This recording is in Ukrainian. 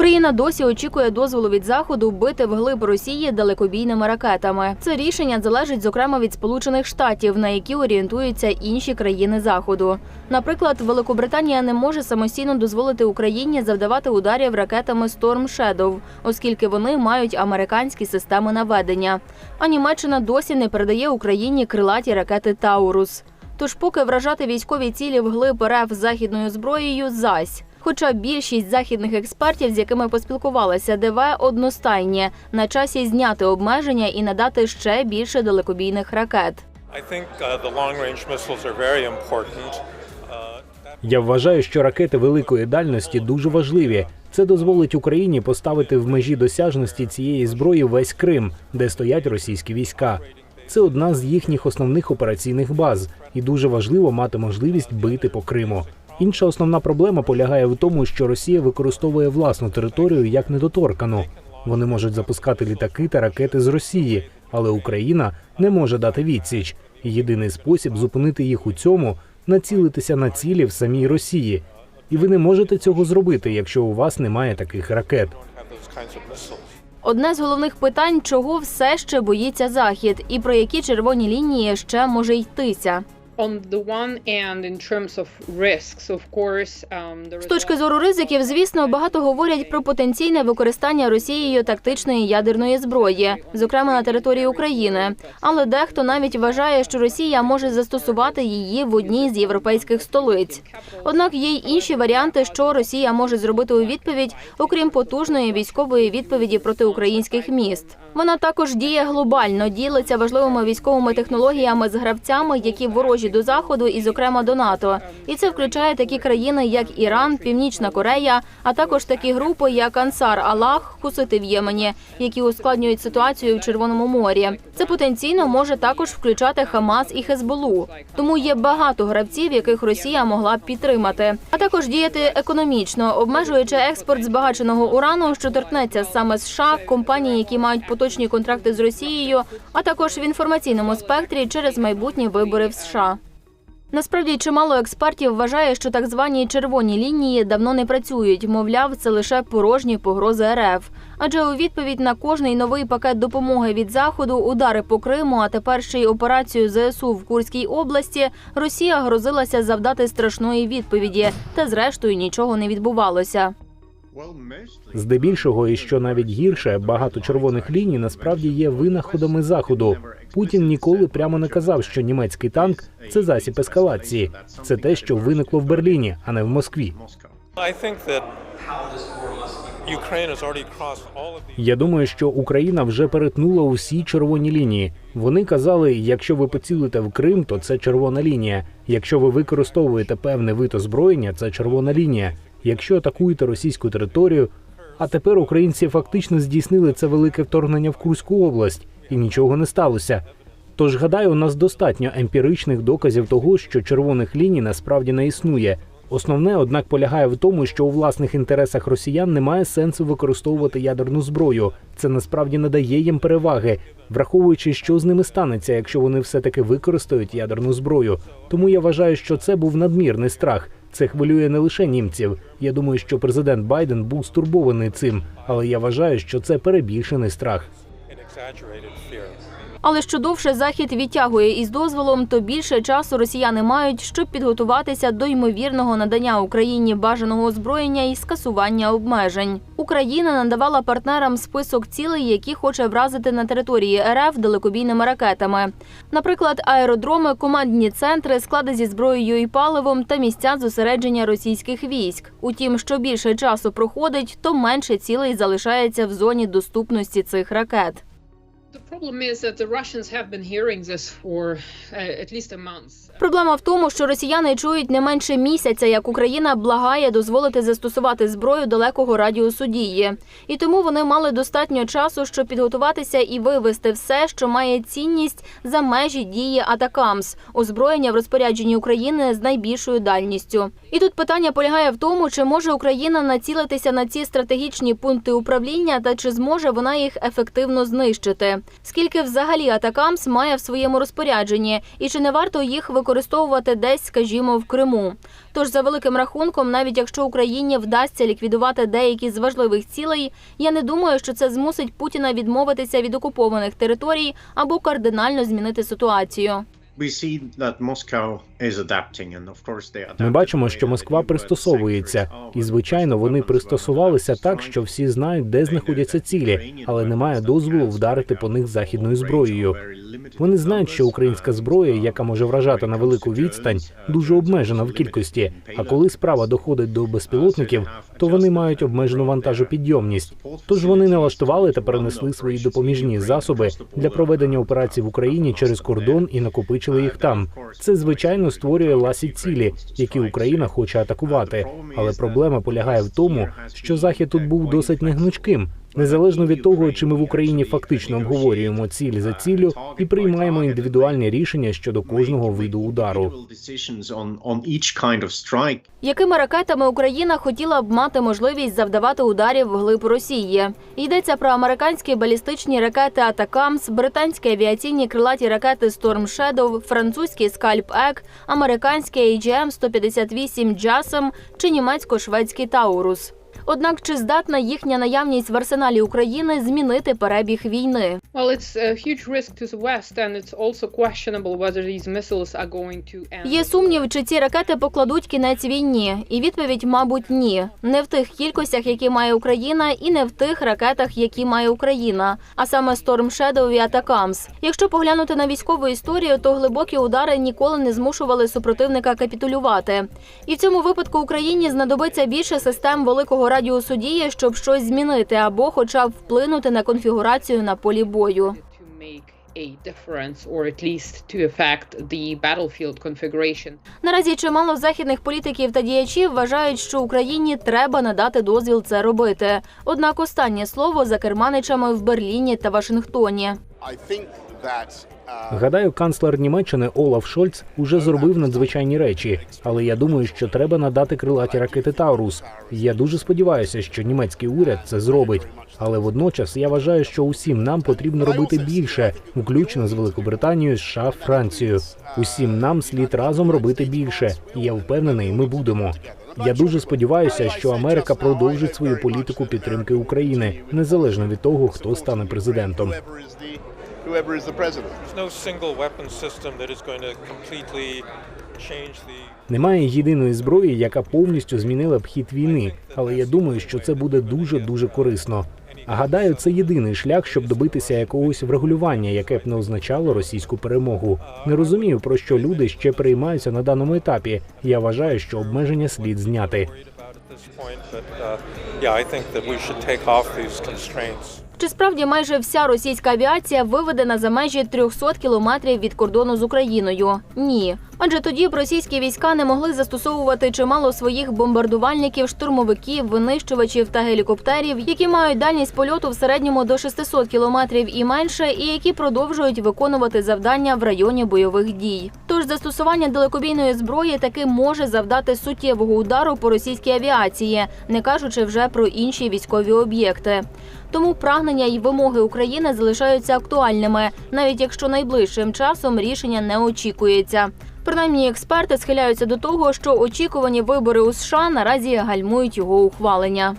Україна досі очікує дозволу від заходу бити вглиб Росії далекобійними ракетами. Це рішення залежить зокрема від Сполучених Штатів, на які орієнтуються інші країни заходу. Наприклад, Великобританія не може самостійно дозволити Україні завдавати ударів ракетами Storm Shadow, оскільки вони мають американські системи наведення. А Німеччина досі не передає Україні крилаті ракети Таурус. Тож, поки вражати військові цілі вглиб РФ західною зброєю, зась. Хоча більшість західних експертів, з якими поспілкувалася ДВ, одностайні на часі зняти обмеження і надати ще більше далекобійних ракет. Uh, Я вважаю, що ракети великої дальності дуже важливі. Це дозволить Україні поставити в межі досяжності цієї зброї весь Крим, де стоять російські війська. Це одна з їхніх основних операційних баз, і дуже важливо мати можливість бити по Криму. Інша основна проблема полягає в тому, що Росія використовує власну територію як недоторкану. Вони можуть запускати літаки та ракети з Росії, але Україна не може дати відсіч. Єдиний спосіб зупинити їх у цьому націлитися на цілі в самій Росії. І ви не можете цього зробити, якщо у вас немає таких ракет. Одне з головних питань, чого все ще боїться Захід, і про які червоні лінії ще може йтися. On the one hand, in terms of risks, of course, there З точки зору ризиків, звісно, багато говорять про потенційне використання Росією тактичної ядерної зброї, зокрема на території України. Але дехто навіть вважає, що Росія може застосувати її в одній з європейських столиць. Однак є й інші варіанти, що Росія може зробити у відповідь, окрім потужної військової відповіді проти українських міст. Вона також діє глобально, ділиться важливими військовими технологіями з гравцями, які ворожі до заходу, і зокрема до НАТО. І це включає такі країни, як Іран, Північна Корея, а також такі групи, як Ансар Аллах, Хусити в Ємені, які ускладнюють ситуацію в Червоному морі. Це потенційно може також включати Хамас і Хезболу. Тому є багато гравців, яких Росія могла б підтримати, а також діяти економічно, обмежуючи експорт збагаченого урану, що торкнеться саме США, компанії, які мають поточні контракти з Росією, а також в інформаційному спектрі через майбутні вибори в США. Насправді чимало експертів вважає, що так звані червоні лінії давно не працюють. Мовляв, це лише порожні погрози РФ. Адже у відповідь на кожний новий пакет допомоги від заходу, удари по Криму, а тепер ще й операцію ЗСУ в Курській області, Росія грозилася завдати страшної відповіді, та зрештою нічого не відбувалося. Здебільшого, і що навіть гірше, багато червоних ліній насправді є винаходами заходу. Путін ніколи прямо не казав, що німецький танк це засіб ескалації. Це те, що виникло в Берліні, а не в Москві. Я думаю, що Україна вже перетнула усі червоні лінії. Вони казали, якщо ви поцілите в Крим, то це червона лінія. Якщо ви використовуєте певний вид озброєння, це червона лінія. Якщо атакуєте російську територію, а тепер українці фактично здійснили це велике вторгнення в Курську область, і нічого не сталося. Тож гадаю, у нас достатньо емпіричних доказів того, що червоних ліній насправді не існує. Основне, однак, полягає в тому, що у власних інтересах росіян немає сенсу використовувати ядерну зброю. Це насправді не дає їм переваги, враховуючи, що з ними станеться, якщо вони все таки використають ядерну зброю. Тому я вважаю, що це був надмірний страх. Це хвилює не лише німців. Я думаю, що президент Байден був стурбований цим, але я вважаю, що це перебільшений страх. Але що довше захід відтягує із дозволом, то більше часу росіяни мають, щоб підготуватися до ймовірного надання Україні бажаного озброєння і скасування обмежень. Україна надавала партнерам список цілей, які хоче вразити на території РФ далекобійними ракетами. Наприклад, аеродроми, командні центри, склади зі зброєю і паливом та місця зосередження російських військ. Утім, що більше часу проходить, то менше цілей залишається в зоні доступності цих ракет. Проблема в тому, що росіяни чують не менше місяця, як Україна благає дозволити застосувати зброю далекого радіусу дії. І тому вони мали достатньо часу, щоб підготуватися і вивести все, що має цінність за межі дії Атакамс, озброєння в розпорядженні України з найбільшою дальністю. І тут питання полягає в тому, чи може Україна націлитися на ці стратегічні пункти управління та чи зможе вона їх ефективно знищити. Скільки взагалі Атакамс має в своєму розпорядженні, і чи не варто їх використовувати десь, скажімо, в Криму? Тож, за великим рахунком, навіть якщо Україні вдасться ліквідувати деякі з важливих цілей, я не думаю, що це змусить Путіна відмовитися від окупованих територій або кардинально змінити ситуацію. We see that Moscow Ми бачимо, що Москва пристосовується, і звичайно вони пристосувалися так, що всі знають, де знаходяться цілі, але немає дозволу вдарити по них західною зброєю. Вони знають, що українська зброя, яка може вражати на велику відстань, дуже обмежена в кількості. А коли справа доходить до безпілотників, то вони мають обмежену вантажопідйомність. Тож вони налаштували та перенесли свої допоміжні засоби для проведення операцій в Україні через кордон і накопичили їх там. Це звичайно створює ласі цілі, які Україна хоче атакувати. Але проблема полягає в тому, що захід тут був досить негнучким. Незалежно від того, чи ми в Україні фактично обговорюємо ціль за ціллю і приймаємо індивідуальні рішення щодо кожного виду удару. Якими ракетами Україна хотіла б мати можливість завдавати ударів вглиб Росії? Йдеться про американські балістичні ракети Атакамс, британські авіаційні крилаті ракети Storm Shadow, французький Скальп Ек, американський AGM-158 JASSM чи німецько-шведський Таурус. Однак чи здатна їхня наявність в арсеналі України змінити перебіг війни? Є сумнів, чи ці ракети покладуть кінець війні, і відповідь, мабуть, ні. Не в тих кількостях, які має Україна, і не в тих ракетах, які має Україна, а саме Storm Shadow і Атакамс. Якщо поглянути на військову історію, то глибокі удари ніколи не змушували супротивника капітулювати. І в цьому випадку Україні знадобиться більше систем великого радіусу дії, щоб щось змінити або, хоча б вплинути на конфігурацію на полі бою. Наразі чимало західних політиків та діячів вважають, що Україні треба надати дозвіл це робити. Однак останнє слово за керманичами в Берліні та Вашингтоні. Гадаю, канцлер Німеччини Олаф Шольц уже зробив надзвичайні речі, але я думаю, що треба надати крилаті ракети Таурус. Я дуже сподіваюся, що німецький уряд це зробить. Але водночас я вважаю, що усім нам потрібно робити більше, включно з Великобританією, США, Францією. Усім нам слід разом робити більше, і я впевнений, ми будемо. Я дуже сподіваюся, що Америка продовжить свою політику підтримки України, незалежно від того, хто стане президентом. Whoever is the president. There's no single weapon system that is going to completely change the Немає єдиної зброї, яка повністю змінила б хід війни, але я думаю, що це буде дуже дуже корисно. А гадаю, це єдиний шлях, щоб добитися якогось врегулювання, яке б не означало російську перемогу. Не розумію, про що люди ще переймаються на даному етапі. Я вважаю, що обмеження слід зняти. Чи справді майже вся російська авіація виведена за межі 300 кілометрів від кордону з Україною? Ні. Адже тоді б російські війська не могли застосовувати чимало своїх бомбардувальників, штурмовиків, винищувачів та гелікоптерів, які мають дальність польоту в середньому до 600 кілометрів і менше, і які продовжують виконувати завдання в районі бойових дій. Тож застосування далекобійної зброї таки може завдати суттєвого удару по російській авіації, не кажучи вже про інші військові об'єкти. Тому прагнення і вимоги України залишаються актуальними, навіть якщо найближчим часом рішення не очікується. Принаймні, експерти схиляються до того, що очікувані вибори у США наразі гальмують його ухвалення.